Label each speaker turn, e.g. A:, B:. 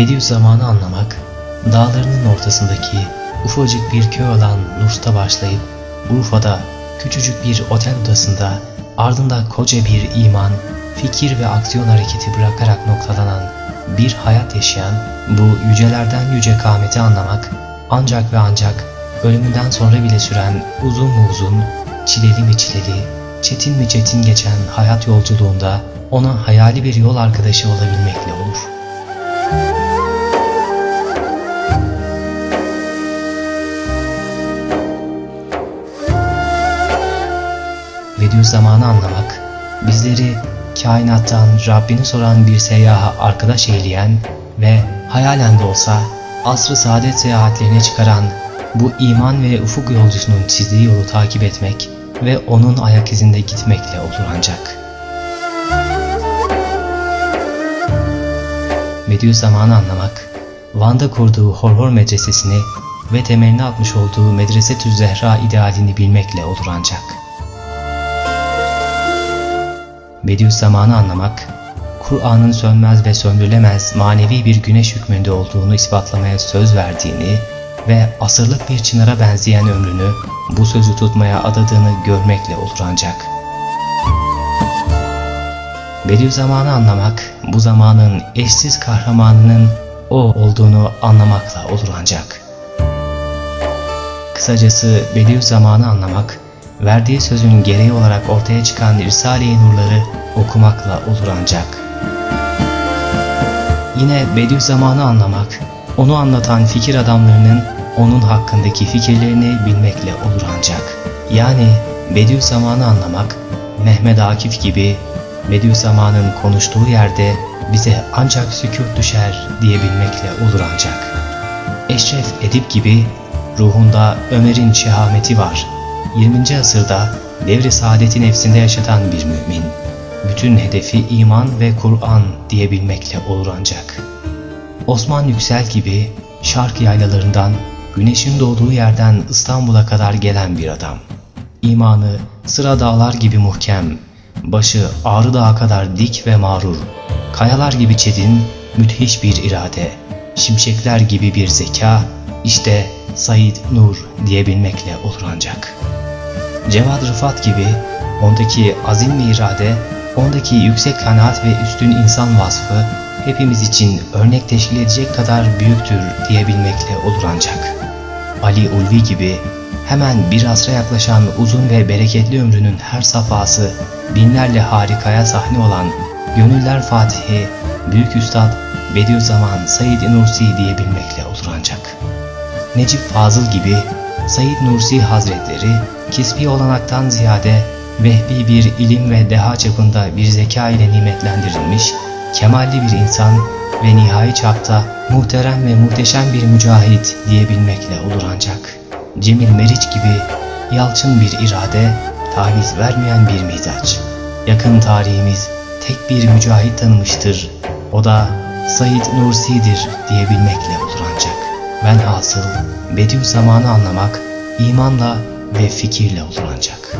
A: Bediüzzaman'ı anlamak, dağlarının ortasındaki ufacık bir köy olan Nurs'ta başlayıp Urfa'da küçücük bir otel odasında ardında koca bir iman, fikir ve aksiyon hareketi bırakarak noktalanan bir hayat yaşayan bu yücelerden yüce kâmeti anlamak ancak ve ancak ölümünden sonra bile süren uzun mu uzun, çileli mi çileli, çetin mi çetin geçen hayat yolculuğunda ona hayali bir yol arkadaşı olabilmekle olur. Bediüzzaman'ı anlamak, bizleri kainattan Rabbini soran bir seyyaha arkadaş eyleyen ve hayalen de olsa asr-ı saadet seyahatlerine çıkaran bu iman ve ufuk yolcusunun çizdiği yolu takip etmek ve onun ayak izinde gitmekle olur ancak. Bediüzzaman'ı anlamak, Van'da kurduğu Horhor Medresesini ve temelini atmış olduğu Medresetü Zehra idealini bilmekle olur ancak. Bediüzzaman'ı anlamak, Kur'an'ın sönmez ve söndürülemez manevi bir güneş hükmünde olduğunu ispatlamaya söz verdiğini ve asırlık bir çınara benzeyen ömrünü bu sözü tutmaya adadığını görmekle olur ancak. Bediüzzaman'ı anlamak, bu zamanın eşsiz kahramanının o olduğunu anlamakla olur ancak. Kısacası Bediüzzaman'ı anlamak, verdiği sözün gereği olarak ortaya çıkan Risale-i Nurları okumakla olur ancak. Yine Bediüzzaman'ı anlamak, onu anlatan fikir adamlarının onun hakkındaki fikirlerini bilmekle olur ancak. Yani Bediüzzaman'ı anlamak, Mehmet Akif gibi Bediüzzaman'ın konuştuğu yerde bize ancak sükût düşer diyebilmekle olur ancak. Eşref Edip gibi ruhunda Ömer'in şehameti var. 20. asırda devri saadeti nefsinde yaşatan bir mümin, bütün hedefi iman ve Kur'an diyebilmekle olur ancak. Osman Yüksel gibi şark yaylalarından, güneşin doğduğu yerden İstanbul'a kadar gelen bir adam. İmanı sıra dağlar gibi muhkem, başı Ağrı Dağı kadar dik ve mağrur, kayalar gibi çetin, müthiş bir irade, şimşekler gibi bir zeka, işte Said Nur diyebilmekle olur ancak. Cevad Rıfat gibi ondaki azim ve irade, ondaki yüksek kanaat ve üstün insan vasfı hepimiz için örnek teşkil edecek kadar büyüktür diyebilmekle olur ancak. Ali Ulvi gibi hemen bir asra yaklaşan uzun ve bereketli ömrünün her safhası binlerle harikaya sahne olan Gönüller Fatihi, Büyük Üstad Bediüzzaman Said Nursi diyebilmekle olur ancak. Necip Fazıl gibi Said Nursi Hazretleri kisbi olanaktan ziyade vehbi bir ilim ve deha çapında bir zeka ile nimetlendirilmiş, kemalli bir insan ve nihai çapta muhterem ve muhteşem bir mücahit diyebilmekle olur ancak. Cemil Meriç gibi yalçın bir irade, taviz vermeyen bir mizaç. Yakın tarihimiz tek bir mücahit tanımıştır. O da Said Nursi'dir diyebilmekle olur ancak. Velhasıl Bediüzzaman'ı anlamak imanla ve fikirle olur ancak.